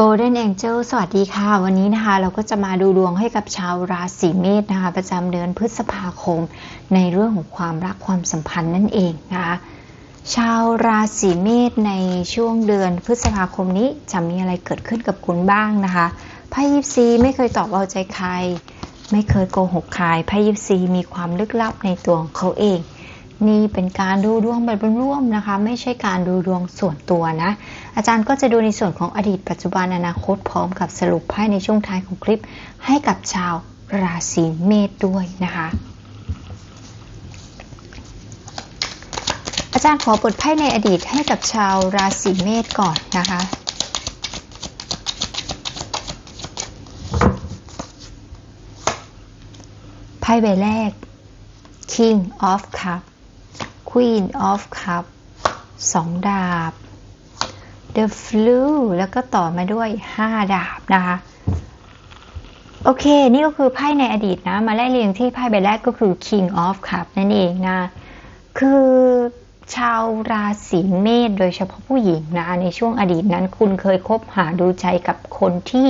Golden Angel สวัสดีค่ะ วันนี้นะคะ เราก็จะมาดูดวงให้กับชาวราศีเมษนะคะ ประจำเดือนพฤษภาคม ในเรื่องของความรักความสัมพันธ์นั่นเองนะคะชาวราศีเมษในช่วงเดือนพฤษภาคมนี้จะมีอะไรเกิดขึ้นกับคุณบ้างนะคะไพ่ยิปซีไม่เคยตอบเอาใจใคร ไม่เคยโกหกใครไพ่ยิปซีมีความลึกลับในตัวของเขาเอง นี่เป็นการดูดวงแบบร่วมๆนะคะ ไม่ใช่การดูดวงส่วนตัวนะ อาจารย์ก็จะดูในส่วนของอดีตปัจจุบันอนาคตพร้อมกับสรุปไพ่ในช่วงท้ายของคลิป ให้กับชาวราศีเมษด้วยนะคะ อาจารย์ขอบทไพ่ในอดีตให้กับชาวราศีเมษก่อนนะคะไพ่ใบแรก King of Cup Queen of Cup สองดาบ The Flu แล้วก็ต่อมาด้วย 5 ดาบนะคะ โอเค นี่ก็คือไพ่ในอดีตนะ มาไล่เรียงที่ไพ่ใบแรกก็คือ King of Cup นั่นเองนะ คือชาวราศีเมษโดยเฉพาะผู้หญิงนะ ในช่วงอดีตนั้นคุณเคยคบหาดูใจกับคนที่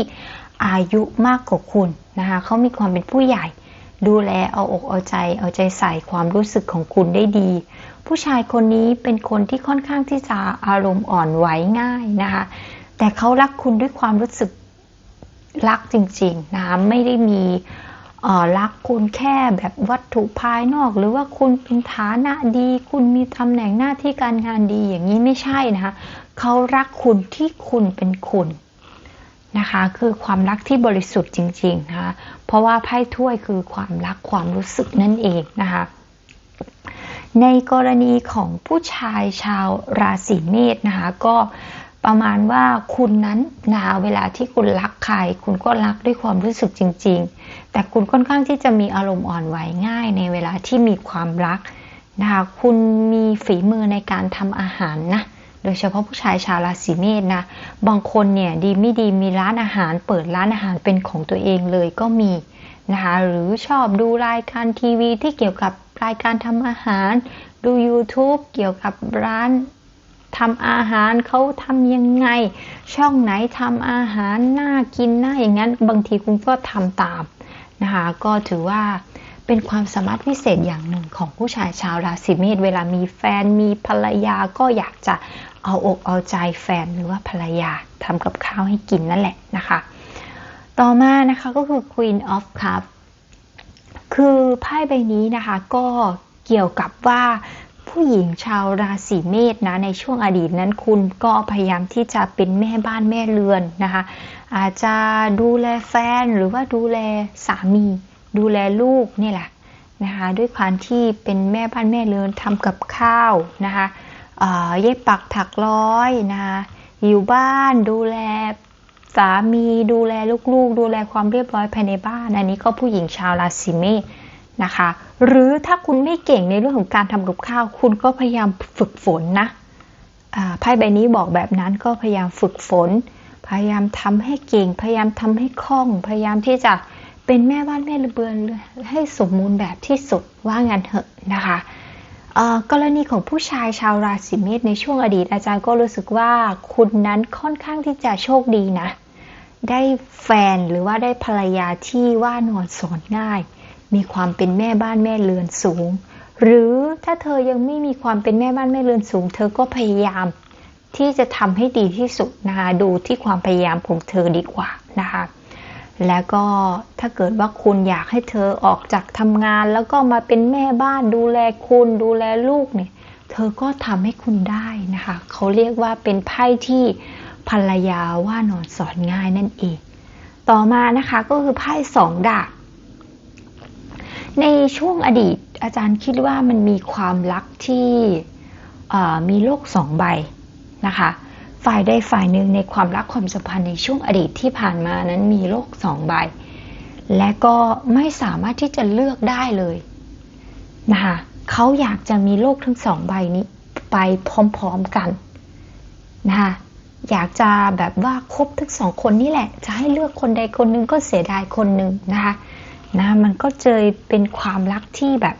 อายุมากกว่าคุณนะคะเขามีความเป็นผู้ใหญ่ ดูแลเอาอกเอาใจเอาใจใส่ความรู้สึกของคุณได้ดี ผู้ชายคนนี้เป็นคนที่ค่อนข้างที่จะอารมณ์อ่อนไหวง่ายนะคะ แต่เขารักคุณด้วยความรู้สึกรักจริงๆนะไม่ได้มีรักคุณแค่แบบวัตถุภายนอก หรือว่าคุณเป็นฐานะดี คุณมีตำแหน่งหน้าที่การงานดีอย่างนี้ไม่ใช่นะคะเขารักคุณที่คุณเป็นคุณ นะคะ คือความรักที่บริสุทธิ์จริงๆนะคะเพราะว่าไพ่ถ้วยคือความรักความรู้สึกนั่นเองนะคะในกรณีของผู้ชายชาวราศีเมษนะคะก็ประมาณว่าคุณนั้นนะเวลาที่คุณรักใคร คุณก็รักด้วยความรู้สึกจริง ๆ แต่คุณค่อนข้างที่จะมีอารมณ์อ่อนไหวง่าย ในเวลาที่มีความรักนะคะคุณมีฝีมือในการทำอาหารนะ โดยเฉพาะผู้ชายชาวราศีเมษนะ บางคนเนี่ยดีไม่ดีมีร้านอาหาร เปิดร้านอาหารเป็นของตัวเองเลยก็มีนะคะหรือชอบดูรายการทีวีที่เกี่ยวกับรายการทำอาหาร ดู YouTube เกี่ยวกับร้านทำอาหารเขาทำยังไง ช่องไหนทำอาหารน่ากินน่าอย่างนั้น บางทีคุณก็ทำตามนะคะก็ถือว่าเป็นความสามารถพิเศษอย่างหนึ่งของผู้ชายชาวราศีเมษเวลามีแฟนมีภรรยาก็อยากจะ เอาอกเอาใจแฟนหรือว่าภรรยาทำกับข้าวให้กินนั่นแหละนะคะ ต่อมานะคะก็คือ Queen of Cup คือไพ่ใบนี้นะคะก็เกี่ยวกับว่าผู้หญิงชาวราศีเมษนะในช่วงอดีตนั้นคุณก็พยายามที่จะเป็นแม่บ้านแม่เรือนนะคะอาจจะดูแลแฟนหรือว่าดูแลสามี ดูแลลูกนี่แหละนะคะด้วยความที่เป็นแม่บ้านแม่เรือนทำกับข้าวนะคะ เย็บปักถักร้อยนะคะอยู่บ้านดูแลสามีดูแลลูกๆ ดูแลความเรียบร้อยภายในบ้านอันนี้ก็ผู้หญิงชาวราศีเมษนะคะ หรือถ้าคุณไม่เก่งในเรื่องของการทำกับข้าว คุณก็พยายามฝึกฝนนะไพ่ใบนี้บอกแบบนั้นก็พยายามฝึกฝน พยายามทำให้เก่ง พยายามทำให้คล่อง พยายามที่จะเป็นแม่บ้านแม่เรือนให้สมบูรณ์แบบที่สุดว่างันเถอะนะคะ กรณีของผู้ชายชาวราศีเมษในช่วงอดีต อาจารย์ก็รู้สึกว่าคุณนั้นค่อนข้างที่จะโชคดีนะ ได้แฟนหรือว่าได้ภรรยาที่ว่านอนสอนง่าย มีความเป็นแม่บ้านแม่เรือนสูง หรือถ้าเธอยังไม่มีความเป็นแม่บ้านแม่เรือนสูง เธอก็พยายามที่จะทำให้ดีที่สุดนะคะดูที่ความพยายามของเธอดีกว่านะคะ แล้วก็ถ้าเกิดว่าคุณอยากให้เธอออกจากทำงาน แล้วก็มาเป็นแม่บ้านดูแลคุณดูแลลูกเนี่ย เธอก็ทำให้คุณได้นะคะ เขาเรียกว่าเป็นไพ่ที่ภรรยาว่านอนสอนง่ายนั่นเอง ต่อมานะคะก็คือไพ่สองดาบในช่วงอดีตอาจารย์คิดว่ามันมีความรักที่มีโลกสองใบนะคะ ฝ่ายใดฝ่ายหนึ่งในความรักความสัมพันธ์ในช่วงอดีตที่ผ่านมานั้นมีโลกสองใบ และก็ไม่สามารถที่จะเลือกได้เลยนะคะเขาอยากจะมีโลกทั้งสองใบนี้ไปพร้อมๆกันนะคะอยากจะแบบว่าคบทั้งสองคนนี่แหละ จะให้เลือกคนใดคนหนึ่งก็เสียดายคนหนึ่งนะคะนะมันก็เจอเป็นความรักที่แบบ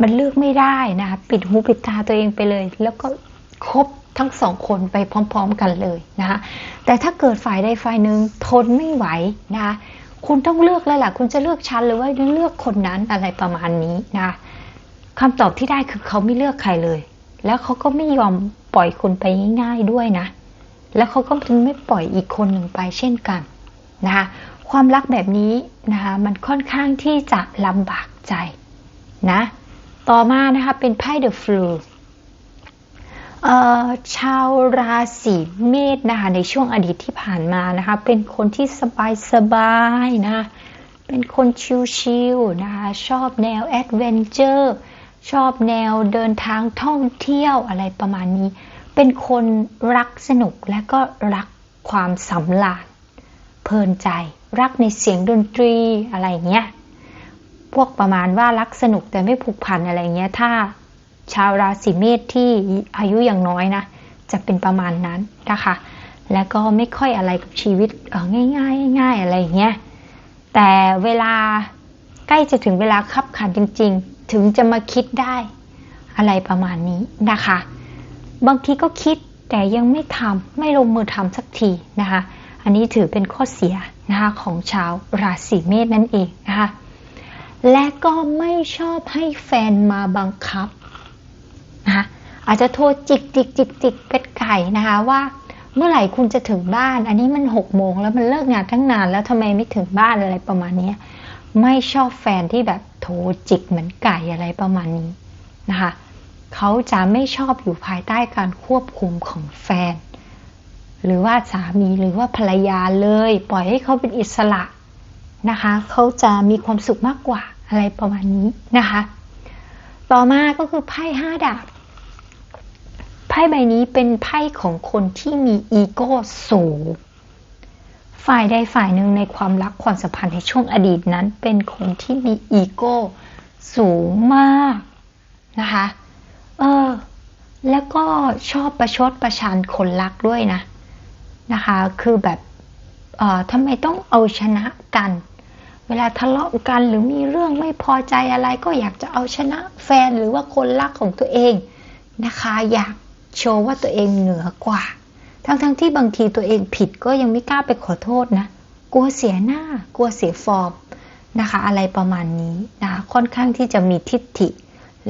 มันเลือกไม่ได้นะคะปิดหูปิดตาตัวเองไปเลย แล้วก็คบ ทั้งสองคนไปพร้อมๆกันเลยนะคะแต่ถ้าเกิดฝ่ายใดฝ่ายหนึ่งทนไม่ไหวนะคะคุณต้องเลือกแล้วล่ะ คุณจะเลือกฉันหรือว่าเลือกคนนั้นอะไรประมาณนี้นะคะคำตอบที่ได้คือเขาไม่เลือกใครเลย แล้วเขาก็ไม่ยอมปล่อยคุณไปง่ายๆด้วยนะ แล้วเขาก็ไม่ปล่อยอีกคนหนึ่งไปเช่นกันนะคะความรักแบบนี้นะคะมันค่อนข้างที่จะลำบากใจนะ ต่อมานะคะเป็นไพ่ The Flu เอ่อ ชาวราศีเมษนะคะในช่วงอดีตที่ผ่านมานะคะเป็นคนที่สบายสบายๆนะคะเป็นคนชิลๆนะคะชอบแนวแอดเวนเจอร์ชอบแนวเดินทางท่องเที่ยวอะไรประมาณนี้ เป็นคนรักสนุกและก็รักความสำราญเพลินใจ รักในเสียงดนตรีอะไรเงี้ยพวกประมาณว่ารักสนุกแต่ไม่ผูกพันอะไรเงี้ยถ้า ชาวราศีเมษที่อายุอย่างน้อยนะ จะเป็นประมาณนั้นนะคะ แล้วก็ไม่ค่อยอะไรกับชีวิตเออง่ายๆง่ายอะไรเงี้ย แต่เวลาใกล้จะถึงเวลาคับขันจริง ๆ ถึงจะมาคิดได้อะไรประมาณนี้นะคะ บางทีก็คิดแต่ยังไม่ทำไม่ลงมือทำสักทีนะคะ อันนี้ถือเป็นข้อเสียนะคะของชาวราศีเมษนั่นเองนะคะ และก็ไม่ชอบให้แฟนมาบังคับ นะคะอาจจะโทรจิกจิกจิกจิกเป็ดไก่นะคะว่าเมื่อไหร่คุณจะถึงบ้าน อันนี้มันหกโมงแล้วมันเลิกงานทั้งนานแล้วทำไมไม่ถึงบ้านอะไรประมาณนี้ไม่ชอบแฟนที่แบบโทรจิกเหมือนไก่อะไรประมาณนี้นะคะเขาจะไม่ชอบอยู่ภายใต้การควบคุมของแฟน หรือว่าสามีหรือว่าภรรยาเลย ปล่อยให้เขาเป็นอิสระนะคะเขาจะมีความสุขมากกว่าอะไรประมาณนี้นะคะ ต่อมาก็คือไพ่ห้าดาบ ไพ่ใบนี้เป็นไพ่ของคนที่มีอีโก้สูง ฝ่ายใดฝ่ายหนึ่งในความรักความสัมพันธ์ในช่วงอดีตนั้น เป็นคนที่มีอีโก้สูงมากนะคะ เออ แล้วก็ชอบประชดประชันคนรักด้วยนะ นะคะ คือแบบ เออทำไมต้องเอาชนะกัน เวลาทะเลาะกันหรือมีเรื่องไม่พอใจอะไรก็อยากจะเอาชนะแฟนหรือว่าคนรักของตัวเองนะคะ อยากโชว์ว่าตัวเองเหนือกว่า ทั้งๆทที่บางทีตัวเองผิดก็ยังไม่กล้าไปขอโทษนะ กลัวเสียหน้า กลัวเสียฟอร์มนะคะ อะไรประมาณนี้นะคะค่อนข้างที่จะมีทิฏฐิ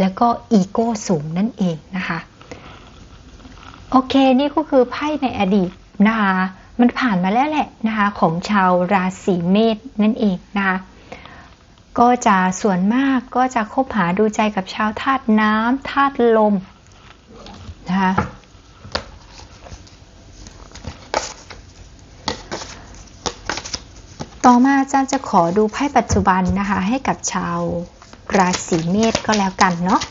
แล้วก็อีโก้สูงนั่นเองนะคะ โอเค นี่ก็คือไพ่ในอดีตนะคะ มันผ่านมาแล้วแหละนะคะของชาวราศีเมษนั่นเองนะคะก็จะส่วนมากก็จะคบหาดูใจกับชาวธาตุน้ำธาตุลมนะคะต่อมาอาจารย์จะขอดูไพ่ปัจจุบันนะคะให้กับชาวราศีเมษก็แล้วกันเนาะ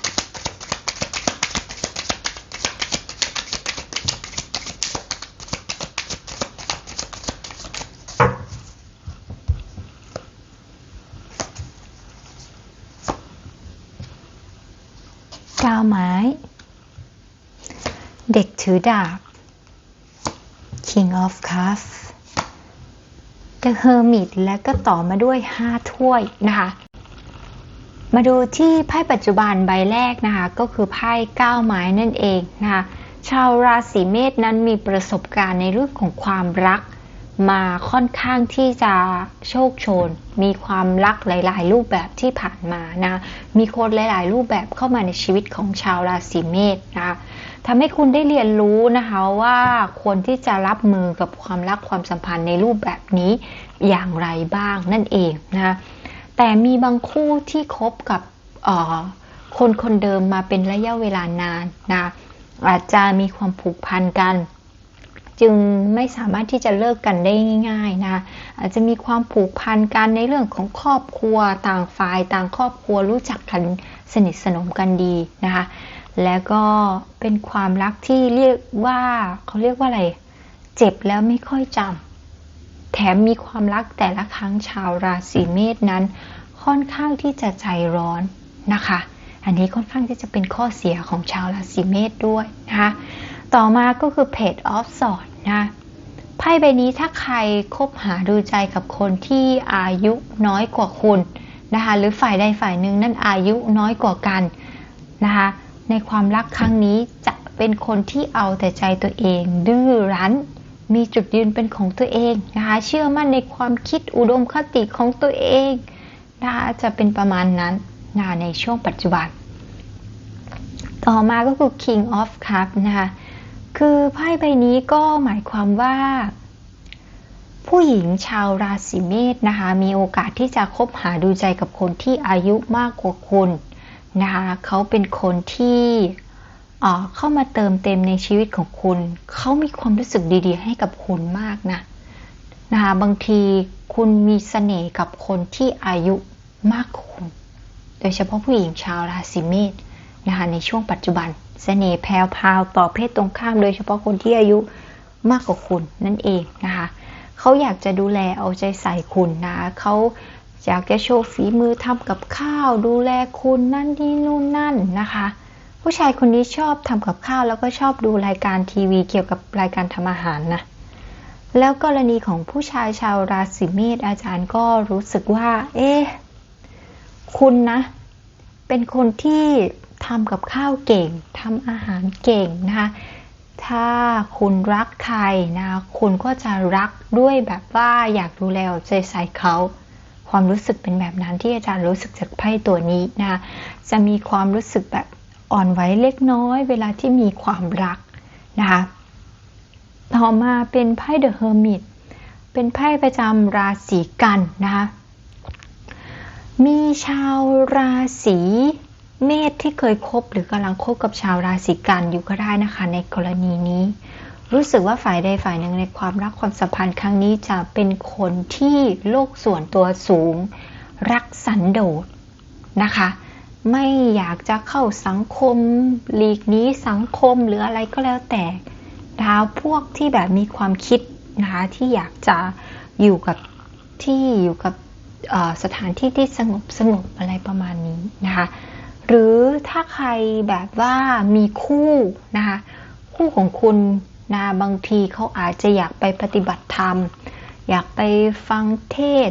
ก้าวไม้ เด็ก ถือดาบ King of Cups The Hermit และก็ต่อมาด้วย 5 ถ้วยนะคะ มาดูที่ไพ่ปัจจุบันใบแรกนะคะ ก็คือไพ่ก้าไม้นั่นเองนะคะชาวราศีเมษนั้นมีประสบการณ์ในเรื่องของความรัก มาค่อนข้างที่จะโชคโชน มีความรักหลาย ๆ รูปแบบที่ผ่านมานะ มีคนหลาย ๆ รูปแบบเข้ามาในชีวิตของชาวราศีเมษนะคะ ทำให้คุณได้เรียนรู้นะคะว่าควรที่จะรับมือกับความรักความสัมพันธ์ในรูปแบบนี้อย่างไรบ้างนั่นเองนะคะแต่มีบางคู่ที่คบกับคนคนเดิมมาเป็นระยะเวลานานนะอาจจะมีความผูกพันกัน จึงไม่สามารถที่จะเลิกกันได้ง่าย ๆนะอาจจะมีความผูกพันกันในเรื่องของครอบครัวต่างฝ่ายต่างครอบครัวรู้จักกันสนิทสนมกันดีนะคะ แล้วก็เป็นความรักที่เรียกว่าเขาเรียกว่าอะไร เจ็บแล้วไม่ค่อยจำแถมมีความรักแต่ละครั้งชาวราศีเมษนั้น ค่อนข้างที่จะใจร้อนนะคะ อันนี้ค่อนข้างที่จะเป็นข้อเสียของชาวราศีเมษด้วยนะคะต่อมาก็คือ Page of Swords นะไพ่ใบนี้ถ้าใครคบหาดูใจกับคนที่อายุน้อยกว่าคุณนะคะหรือฝ่ายใดฝ่ายหนึ่งนั่นอายุน้อยกว่ากันนะคะ ในความรักครั้งนี้จะเป็นคนที่เอาแต่ใจตัวเอง ดื้อรั้น มีจุดยืนเป็นของตัวเองนะคะเชื่อมั่นในความคิดอุดมคติของตัวเองนะคะจะเป็นประมาณนั้นนะในช่วงปัจจุบัน ต่อมาก็คือ King of Cups นะคะคือไพ่ใบนี้ก็หมายความว่า ผู้หญิงชาวราศีเมษนะคะมีโอกาสที่จะคบหาดูใจกับคนที่อายุมากกว่าคุณ นะคะเขาเป็นคนที่เเข้ามาเติมเต็มในชีวิตของคุณ เขามีความรู้สึกดีๆ ให้กับคุณมากนะนะคะบางทีคุณมีเสน่ห์กับคนที่อายุมากกว่าคุณ โดยเฉพาะผู้หญิงชาวราศีเมษนะคะในช่วงปัจจุบันเสน่ห์แพรวต่อเพศตรงข้าม โดยเฉพาะคนที่อายุมากกว่าคุณนั่นเองนะคะเขาอยากจะดูแลเอาใจใส่คุณนะคะเขา อยากจะโชว์ฝีมือทำกับข้าวดูแลคุณนั่นนี่นู่นนั่นนะคะ ผู้ชายคนนี้ชอบทำกับข้าวแล้วก็ชอบดูรายการทีวีเกี่ยวกับรายการทำอาหารนะแล้วกรณีของผู้ชายชาวราศีเมษอาจารย์ก็รู้สึกว่า เอ๊ะคุณนะ เป็นคนที่ทำกับข้าวเก่งทำอาหารเก่งนะคะถ้าคุณรักใครนะ คุณก็จะรักด้วยแบบว่าอยากดูแลเอาใจใส่เขา ความรู้สึกเป็นแบบนั้นที่อาจารย์รู้สึกจากไพ่ตัวนี้นะจะมีความรู้สึกแบบอ่อนไหวเล็กน้อย เวลาที่มีความรักนะคะต่อมาเป็นไพ่ The Hermit เป็นไพ่ประจำราศีกันนะคะมีชาวราศีเมษที่เคยคบหรือกำลังคบกับชาวราศีกันอยู่ก็ได้นะคะ ในกรณีนี้ รู้สึกว่าฝ่ายใดฝ่ายหนึ่งในความรักความสัมพันธ์ครั้งนี้จะเป็นคนที่โลกส่วนตัวสูง รักสันโดษนะคะ ไม่อยากจะเข้าสังคมหลีกหนี้สังคมหรืออะไรก็แล้วแต่ดาวพวกที่แบบมีความคิดนะคะที่อยากจะอยู่กับที่อยู่กับสถานที่ที่สงบสงบอะไรประมาณนี้นะคะหรือถ้าใครแบบว่ามีคู่นะคะคู่ของคุณ นะบางทีเขาอาจจะอยากไปปฏิบัติธรรม อยากไปฟังเทศ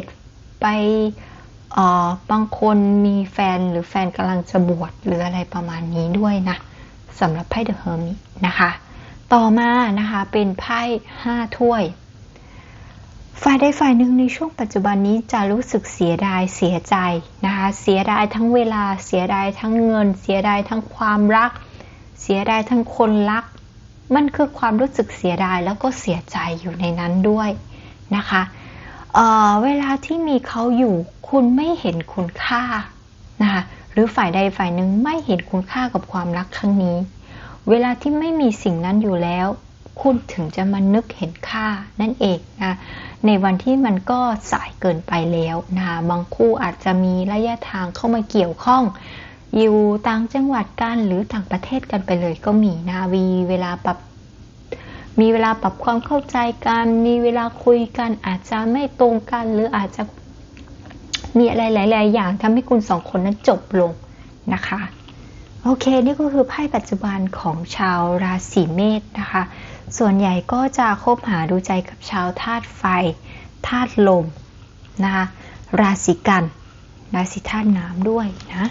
ไปบางคนมีแฟนหรือแฟนกำลังจะบวชหรืออะไรประมาณนี้ด้วยนะสำหรับไพ่เดอะเฮอร์มินะคะ ต่อมานะคะเป็นไพ่ห้าถ้วยฝ่ายใดฝ่ายหนึ่งในช่วงปัจจุบันนี้จะรู้สึกเสียดายเสียใจนะคะเสียดายทั้งเวลาเสียดายทั้งเงิน เสียดายทั้งความรัก เสียดายทั้งคนรัก มันคือความรู้สึกเสียดายแล้วก็เสียใจอยู่ในนั้นด้วยนะคะเเวลาที่มีเขาอยู่คุณไม่เห็นคุณค่านะคะหรือฝ่ายใดฝ่ายหนึ่งไม่เห็นคุณค่ากับความรักครั้งนี้ เวลาที่ไม่มีสิ่งนั้นอยู่แล้ว คุณถึงจะมานึกเห็นค่านั่นเองนะในวันที่มันก็สายเกินไปแล้วนะคะบางคู่อาจจะมีระยะทางเข้ามาเกี่ยวข้อง อยู่ต่างจังหวัดกันหรือต่างประเทศกันไปเลยก็มีนะวีเวลาปรับมีเวลาปรับความเข้าใจกัน มีเวลาคุยกันอาจจะไม่ตรงกัน หรืออาจจะมีอะไรหลาย ๆ อย่างทำให้คุณสองคนนั้นจบลงนะคะ โอเค นี่ก็คือไพ่ปัจจุบันของชาวราศีเมษนะคะ ส่วนใหญ่ก็จะคบหาดูใจกับชาวธาตุไฟธาตุลมนะคะราศีกัน ราศีธาตุน้ำด้วยนะ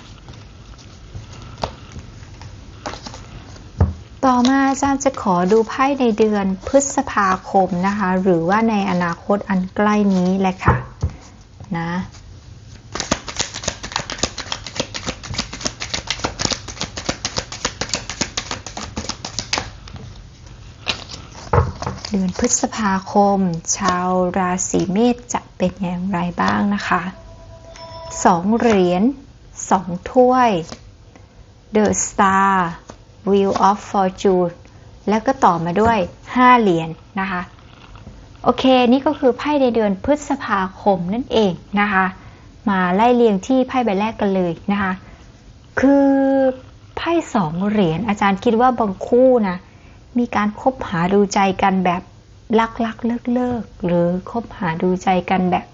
ต่อมาอาจารย์จะขอดูไพ่ในเดือนพฤษภาคมนะคะ หรือว่าในอนาคตอันใกล้นี้แหละค่ะนะเดือนพฤษภาคม ชาวราศีเมษจะเป็นอย่างไรบ้างนะคะสองเหรียญสองถ้วย The Star Wheel of Fortune แล้วก็ต่อมาด้วย 5 เหรียญนนะคะ โอเค นี่ก็คือไพ่ในเดือนพฤษภาคมนั่นเองนะคะ มาไล่เรียงที่ไพ่ใบแรกกันเลยนะคะ คือไพ่สองเหรียญอาจารย์คิดว่าบางคู่นะ มีการคบหาดูใจกันแบบลักลักเลิกเลิกหรือคบหาดูใจกันแบบ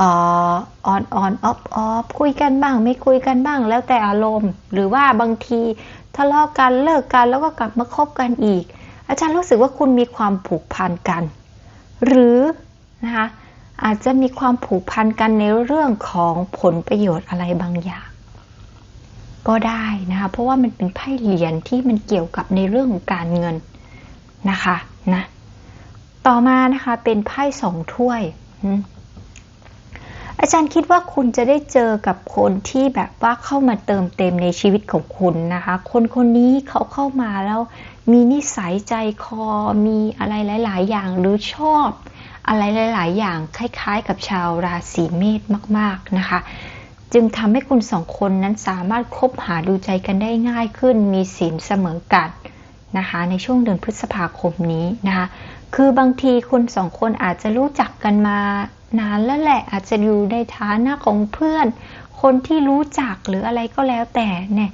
ออนออนออฟออฟคุยกันบ้าง ไม่คุยกันบ้างแล้วแต่อารมณ์ หรือว่าบางที ทะเลาะกันเลิกกันแล้วก็กลับมาคบกันอีก อาจารย์รู้สึกว่าคุณมีความผูกพันกัน หรือนะคะอาจจะมีความผูกพันกันในเรื่องของผลประโยชน์อะไรบางอย่าง ก็ได้นะคะเพราะว่ามันเป็นไพ่เหรียญที่มันเกี่ยวกับในเรื่องของการเงินนะคะนะต่อมานะคะเป็นไพ่สองถ้วย อาจารย์คิดว่าคุณจะได้เจอกับคนที่แบบว่าเข้ามาเติมเต็มในชีวิตของคุณนะคะ คนคนนี้เขาเข้ามาแล้วมีนิสัยใจคอ มีอะไรหลาย ๆ อย่างหรือชอบ อะไรหลาย ๆ อย่างคล้าย ๆ กับชาวราศีเมษมาก ๆ นะคะ จึงทำให้คุณสองคนนั้นสามารถคบหาดูใจกันได้ง่ายขึ้น มีศีลเสมอกันนะคะในช่วงเดือนพฤษภาคมนี้นะคะ คือบางทีคุณสองคนอาจจะรู้จักกันมา นานแล้วแหละอาจจะอยู่ในฐานะของเพื่อน คนที่รู้จักหรืออะไรก็แล้วแต่เนี่ย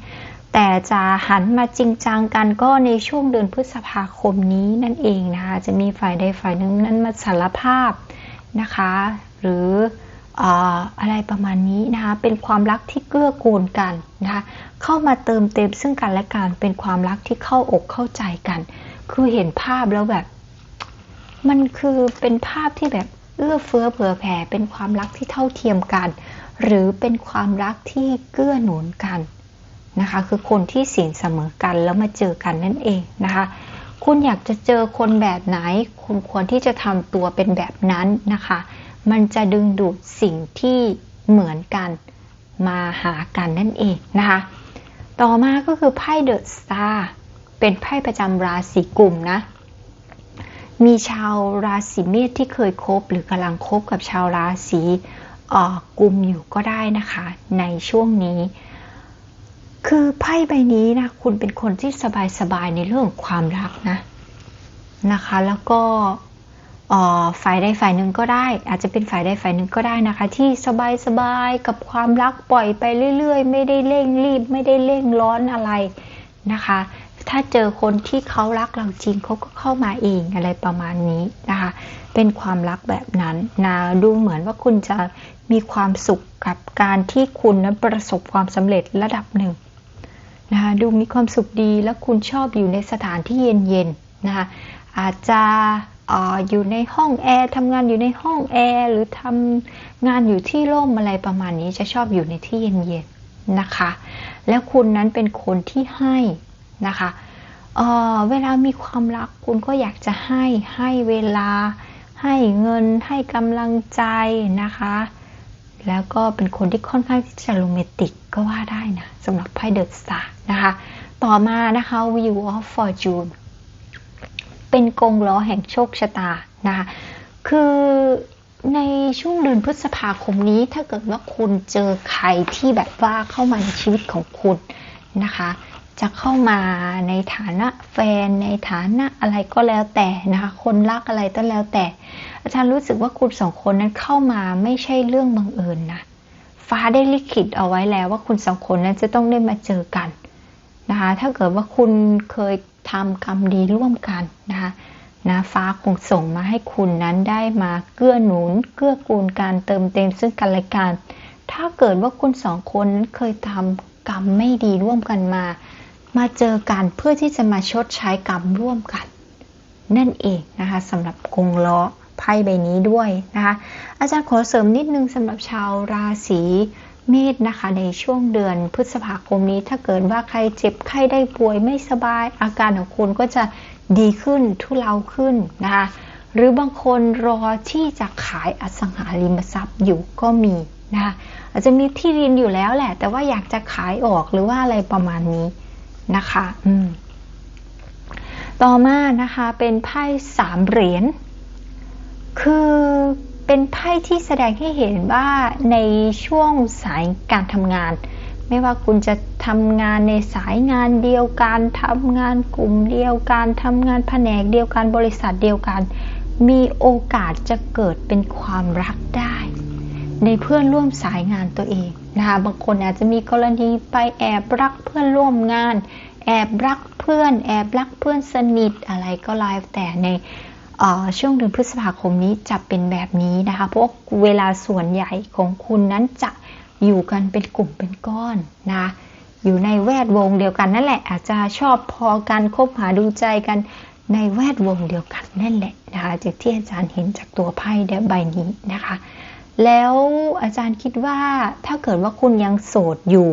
แต่จะหันมาจริงจังกันก็ในช่วงเดือนพฤษภาคมนี้นั่นเองนะคะจะมีฝ่ายใดฝ่ายหนึ่งนั้นมาสารภาพนะคะ หรืออะไรประมาณนี้นะคะเป็นความรักที่เกื้อกูลกันนะคะเข้ามาเติมเต็มซึ่งกันและกันเป็นความรักที่เข้าอกเข้าใจกัน คือเห็นภาพแล้วแบบ มันคือเป็นภาพที่แบบ เอื้อเฟื้อเผื่อแผ่เป็นความรักที่เท่าเทียมกัน หรือเป็นความรักที่เกื้อหนุนกันนะคะ คือคนที่สินเสมอกันแล้วมาเจอกันนั่นเองนะคะ คุณอยากจะเจอคนแบบไหน คุณควรที่จะทำตัวเป็นแบบนั้นนะคะ มันจะดึงดูดสิ่งที่เหมือนกันมาหากันนั่นเองนะคะ ต่อมาก็คือไพ่เดอะสตาร์เป็นไพ่ประจำราศีกลุ่มนะ มีชาวราศีเมษที่เคยคบหรือกำลังคบกับชาวราศีกุมอยู่ก็ได้นะคะ ในช่วงนี้ คือไพ่ใบนี้นะคุณเป็นคนที่สบายๆในเรื่องความรักนะนะคะ แล้วก็ฝ่ายใดฝ่ายหนึ่งก็ได้ อาจจะเป็นฝ่ายใดฝ่ายหนึ่งก็ได้นะคะ ที่สบายๆกับความรักปล่อยไปเรื่อย ๆ ไม่ได้เร่งรีบ ไม่ได้เร่งร้อนอะไรนะคะ ถ้าเจอคนที่เขารักเราจริงเขาก็เข้ามาเองอะไรประมาณนี้นะคะ เป็นความรักแบบนั้นนะดูเหมือนว่าคุณจะมีความสุขกับการที่คุณนั้นประสบความสำเร็จระดับหนึ่งนะคะดูมีความสุขดีและคุณชอบอยู่ในสถานที่เย็นๆนะคะอาจจะออยู่ในห้องแอร์ทำงานอยู่ในห้องแอร์หรือทำงานอยู่ที่ร่มอะไรประมาณนี้จะชอบอยู่ในที่เย็นๆนะคะ แล้วคุณนั้นเป็นคนที่ให้ นะคะเเวลามีความรักคุณก็อยากจะให้ให้เวลา ให้เงิน ให้กำลังใจนะคะ แล้วก็เป็นคนที่ค่อนข้างที่จะโรแมนติกก็ว่าได้นะสำหรับไพ่เดอะสตาร์นะคะ ต่อมานะคะ View of Fortune เป็นกงล้อแห่งโชคชะตานะคะคือในช่วงเดือนพฤษภาคมนี้ถ้าเกิดว่าคุณเจอใครที่แบบว่าเข้ามาในชีวิตของคุณนะคะ จะเข้ามาในฐานะแฟนในฐานะอะไรก็แล้วแต่นะคะ คนรักอะไรก็แล้วแต่ อาจารย์รู้สึกว่าคุณสองคนนั้นเข้ามาไม่ใช่เรื่องบังเอิญนะฟ้าได้ลิขิตเอาไว้แล้วว่าคุณสองคนนั้นจะต้องได้มาเจอกันนะคะ ถ้าเกิดว่าคุณเคยทำกรรมดีร่วมกันนะคะนะฟ้าคงส่งมาให้คุณนั้นได้มาเกื้อหนุน เกื้อกูลการเติมเต็มซึ่งกันและกัน ถ้าเกิดว่าคุณสองคนนั้นเคยทำกรรมไม่ดีร่วมกันมา มาเจอกันเพื่อที่จะมาชดใช้กรรมร่วมกัน นั่นเองนะคะสำหรับกงล้อไพ่ใบนี้ด้วยนะคะอาจารย์ขอเสริมนิดนึงสำหรับชาวราศีเมษนะคะในช่วงเดือนพฤษภาคมนี้ ถ้าเกิดว่าใครเจ็บไข้ได้ป่วยไม่สบาย อาการของคุณก็จะดีขึ้นทุเลาขึ้นนะคะหรือบางคนรอที่จะขายอสังหาริมทรัพย์อยู่ก็มีนะคะอาจจะมีที่ดินอยู่แล้วแหละ แต่ว่าอยากจะขายออกหรือว่าอะไรประมาณนี้ นะคะ อืม ต่อมานะคะเป็นไพ่สามเหรียญ คือเป็นไพ่ที่แสดงให้เห็นว่าในช่วงสายการทำงาน ไม่ว่าคุณจะทำงานในสายงานเดียวกันทำงานกลุ่มเดียวกันทำงานแผนกเดียวกันบริษัทเดียวกัน มีโอกาสจะเกิดเป็นความรักได้ ในเพื่อนร่วมสายงานตัวเอง นะคะบางคนอาจจะมีกรณีไปแอบรักเพื่อนร่วมงาน แอบรักเพื่อน แอบรักเพื่อนสนิทอะไรก็ไลฟ์แต่ในช่วงเดือนพฤษภาคมนี้จะเป็นแบบนี้นะคะเพราะเวลาส่วนใหญ่ของคุณนั้นจะอยู่กันเป็นกลุ่มเป็นก้อนนะอยู่ในแวดวงเดียวกันนั่นแหละ อาจจะชอบพอกันคบหาดูใจกันในแวดวงเดียวกันนั่นแหละนะคะจากที่อาจารย์เห็นจากตัวไพ่ใบนี้นะคะ แล้วอาจารย์คิดว่าถ้าเกิดว่าคุณยังโสดอยู่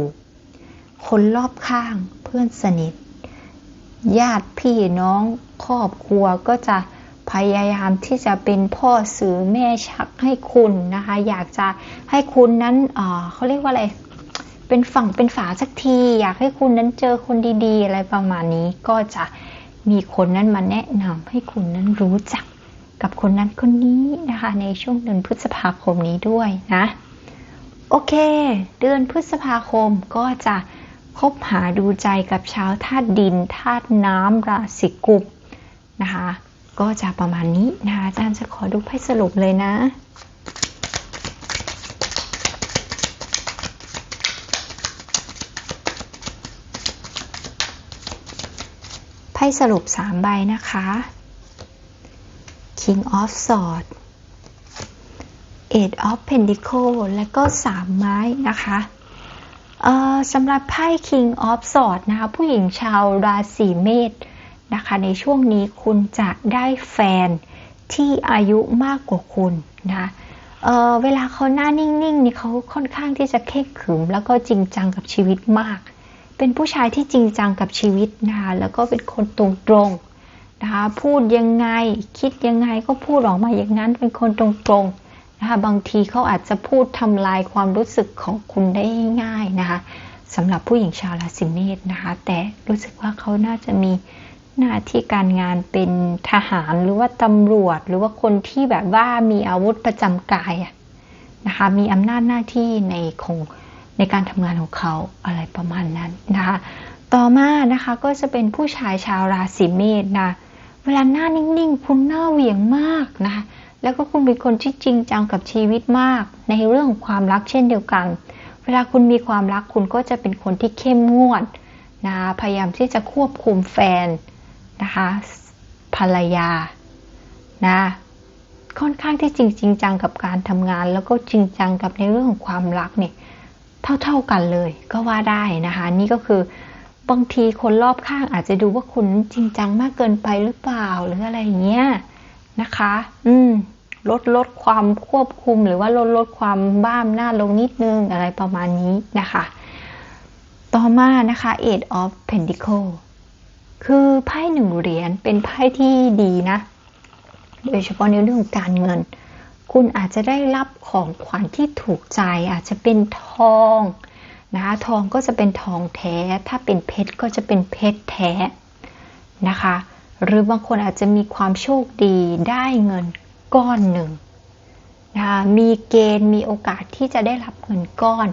คนรอบข้างเพื่อนสนิท ญาติพี่น้องครอบครัวก็จะพยายามที่จะเป็นพ่อสื่อแม่ชักให้คุณนะคะ อยากจะให้คุณนั้นเขาเรียกว่าอะไรเป็นฝั่งเป็นฝาสักที อยากให้คุณนั้นเจอคนดี ๆ อะไรประมาณนี้ก็จะมีคนนั้นมาแนะนำให้คุณนั้นรู้จัก กับคนนั้นคนนี้นะคะ ในช่วงเดือนพฤษภาคมนี้ด้วยนะ โอเค เดือนพฤษภาคมก็จะคบหาดูใจกับชาวธาตุดินธาตุน้ำราศีกุมนะคะ ก็จะประมาณนี้นะคะอาจารย์จะขอดูไพ่สรุปเลยนะไพ่สรุป 3 ใบนะคะ King of Swords Eight of Pentacle และก็3ไม้นะคะเอ่อสำหรับไพ่ King of Swords นะคะ ผู้หญิงชาวราศีเมษนะคะ ในช่วงนี้คุณจะได้แฟนที่อายุมากกว่าคุณนะเเวลาเขาหน้านิ่งๆนี่เขาค่อนข้างที่จะเข่งขึม แล้วก็จริงจังกับชีวิตมาก เป็นผู้ชายที่จริงจังกับชีวิตนะคะแล้วก็เป็นคนตรงๆ นะคะพูดยังไงคิดยังไงก็พูดออกมาอย่างนั้นเป็นคนตรงๆนะคะบางทีเขาอาจจะพูดทำลายความรู้สึกของคุณได้ง่ายนะคะสำหรับผู้หญิงชาวราศีเมษนะคะ แต่รู้สึกว่าเขาน่าจะมีหน้าที่การงานเป็นทหารหรือว่าตำรวจ หรือว่าคนที่แบบว่ามีอาวุธประจำกายนะคะมีอำนาจหน้าที่ในของในการทำงานของเขาอะไรประมาณนั้นนะคะต่อมานะคะก็จะเป็นผู้ชายชาวราศีเมษนะเวลาหน้านิ่งๆ คุณหน้าเหวี่ยงมากนะคะแล้วก็คุณเป็นคนที่จริงจังกับชีวิตมาก ในเรื่องความรักเช่นเดียวกัน เวลาคุณมีความรักคุณก็จะเป็นคนที่เข้มงวดนะพยายามที่จะควบคุมแฟนนะคะภรรยานะค่อนข้างที่จริงจริงจังกับการทำงาน แล้วก็จริงจังกับในเรื่องของความรักเนี่ยเท่าๆกันเลยก็ว่าได้นะคะ นี่ก็คือ บางทีคนรอบข้างอาจจะดูว่าคุณจริงจังมากเกินไปหรือเปล่าหรืออะไรอย่างเงี้ยนะคะ อืม ลดลดความควบคุมหรือว่าลดลดความบ้ามหน้าลงนิดนึงอะไรประมาณนี้นะคะ ต่อมานะคะ Eight of Pentacles คือไพ่หนึ่งเหรียญเป็นไพ่ที่ดีนะ โดยเฉพาะในเรื่องการเงิน คุณอาจจะได้รับของขวัญที่ถูกใจ อาจจะเป็นทอง นะคะทองก็จะเป็นทองแท้ ถ้าเป็นเพชรก็จะเป็นเพชรแท้นะคะ หรือบางคนอาจจะมีความโชคดีได้เงินก้อนหนึ่งนะคะมีเกณฑ์มีโอกาสที่จะได้รับเงินก้อน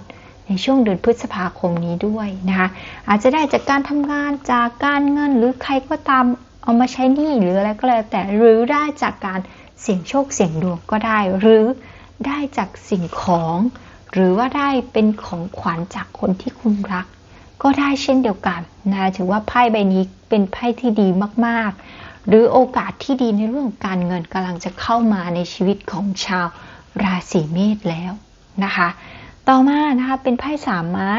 ในช่วงเดือนพฤษภาคมนี้ด้วยนะคะอาจจะได้จากการทำงานจากการเงินหรือใครก็ตามเอามาใช้หนี้หรืออะไรก็แล้วแต่หรือได้จากการเสี่ยงโชคเสี่ยงดวงก็ได้ หรือได้จากสิ่งของ หรือว่าได้เป็นของขวัญจากคนที่คุณรัก ก็ได้เช่นเดียวกันนะถือว่าไพ่ใบนี้เป็นไพ่ที่ดีมากๆ หรือโอกาสที่ดีในเรื่องการเงินกำลังจะเข้ามาในชีวิตของชาวราศีเมษแล้วนะคะ ต่อมานะคะเป็นไพ่สามไม้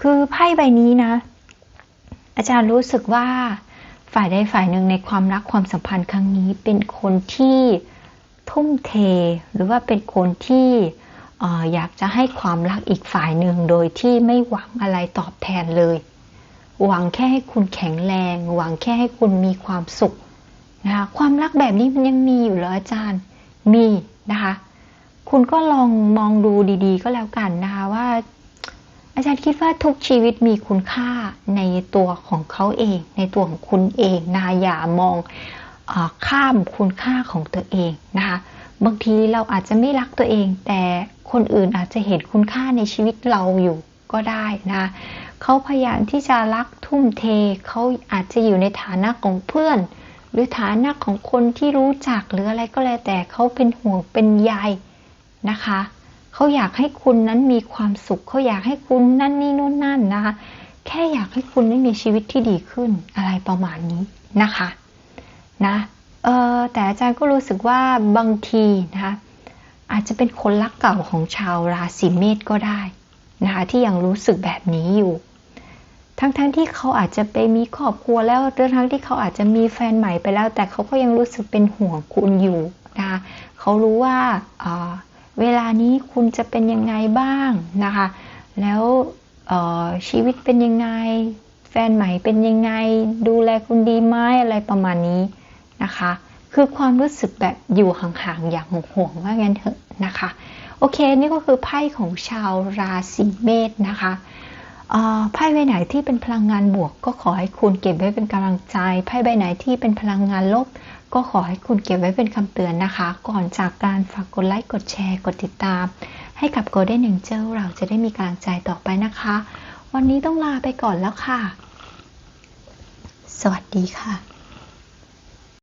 คือไพ่ใบนี้นะ อาจารย์รู้สึกว่าฝ่ายใดฝ่ายหนึ่งในความรักความสัมพันธ์ครั้งนี้เป็นคนที่ทุ่มเท หรือว่าเป็นคนที่ อยากจะให้ความรักอีกฝ่ายหนึ่งโดยที่ไม่หวังอะไรตอบแทนเลย หวังแค่ให้คุณแข็งแรง หวังแค่ให้คุณมีความสุขนะคะความรักแบบนี้มันยังมีอยู่เหรออาจารย์มีนะคะคุณก็ลองมองดูดี ๆ ก็แล้วกันนะคะว่า อาจารย์คิดว่าทุกชีวิตมีคุณค่าในตัวของเขาเอง ในตัวของคุณเองนะคะอย่ามองอข้ามคุณค่าของตัวเองนะคะบางทีเราอาจจะไม่รักตัวเองแต่ คนอื่นอาจจะเห็นคุณค่าในชีวิตเราอยู่ก็ได้นะเขาพยายามที่จะรักทุ่มเทเขาอาจจะอยู่ในฐานะของเพื่อน หรือฐานะของคนที่รู้จักหรืออะไรก็แล้วแต่เขาเป็นห่วงเป็นใยนะคะเขาอยากให้คุณนั้นมีความสุขเขาอยากให้คุณนั่นนี่นู่นนั่นนะคะแค่อยากให้คุณได้มีชีวิตที่ดีขึ้นอะไรประมาณนี้นะคะนะเออแต่อาจารย์ก็รู้สึกว่าบางทีนะคะ อาจจะเป็นคนรักเก่าของชาวราศีเมษก็ได้นะคะที่ยังรู้สึกแบบนี้อยู่ ทั้งๆทที่เขาอาจจะไปมีครอบครัวแล้วหรือทั้งที่เขาอาจจะมีแฟนใหม่ไปแล้ว แต่เขาก็ยังรู้สึกเป็นห่วงคุณอยู่นะคะเขารู้ว่าเวลานี้คุณจะเป็นยังไงบ้างนะคะแล้วชีวิตเป็นยังไง แฟนใหม่เป็นยังไง ดูแลคุณดีไหมอะไรประมาณนี้นะคะ คือความรู้สึกแบบอยู่ห่างๆอย่างห่วงๆว่างั้นเถอะนะคะ โอเคนี่ก็คือไพ่ของชาวราศีเมษนะคะไพ่ใบไหนที่เป็นพลังงานบวก ก็ขอให้คุณเก็บไว้เป็นกำลังใจไพ่ใบไหนที่เป็นพลังงานลบ ก็ขอให้คุณเก็บไว้เป็นคำเตือนนะคะ ก่อนจากการฝากกดไลค์กดแชร์กดติดตาม ให้กับ Golden Angel เราจะได้มีกำลังใจต่อไปนะคะ วันนี้ต้องลาไปก่อนแล้วค่ะ สวัสดีค่ะ